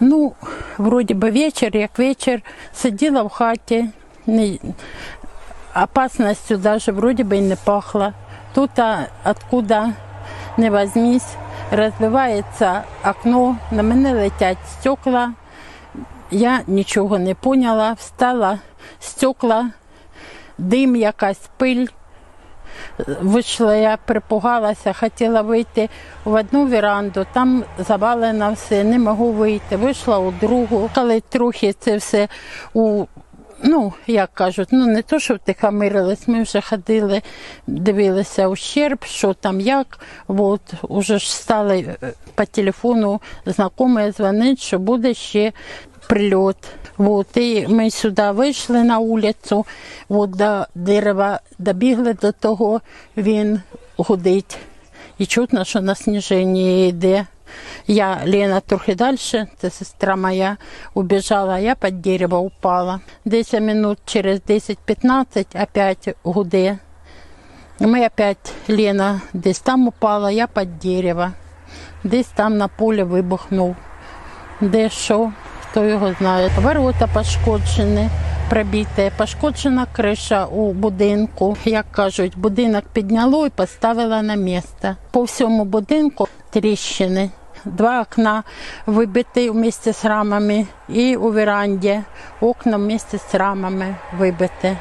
Ну, вроді би вечір, як вечір, сиділа в хаті, не, опасністю навіть вроді би і не пахло. Тут, откуда не возьмись, розбивається окно, на мене летять стекла. Я нічого не поняла, встала, стекла, дим, якась пиль. Вийшла, я припугалася, хотіла вийти в одну віранду, там завалено все, не можу вийти. Вийшла у другу, коли трохи це все у. Ну, як кажуть, ну не то, що втихомирились, ми вже ходили, дивилися ущерб, що там як. От, уже ж стали е, по телефону знайомі дзвонити, що буде ще прильот. От, і ми сюди вийшли на вулицю, от до дерева добігли до того, він гудить. І чутно, що на сніженні йде. Я, Лена, трохи далі, це сестра моя, убіжала, я під дерево упала. 10 минут через 10-15 опять гуде. Ми опять, Лена десь там упала, я під дерево. Десь там на полі вибухнув. Де що, хто його знає. Ворота пошкоджені, пробіте, пошкоджена криша у будинку. Як кажуть, будинок підняло і поставило на місце. По всьому будинку тріщини. Два окна вибиті вместе з рамами і у веранді окна вместе з рамами вибиті.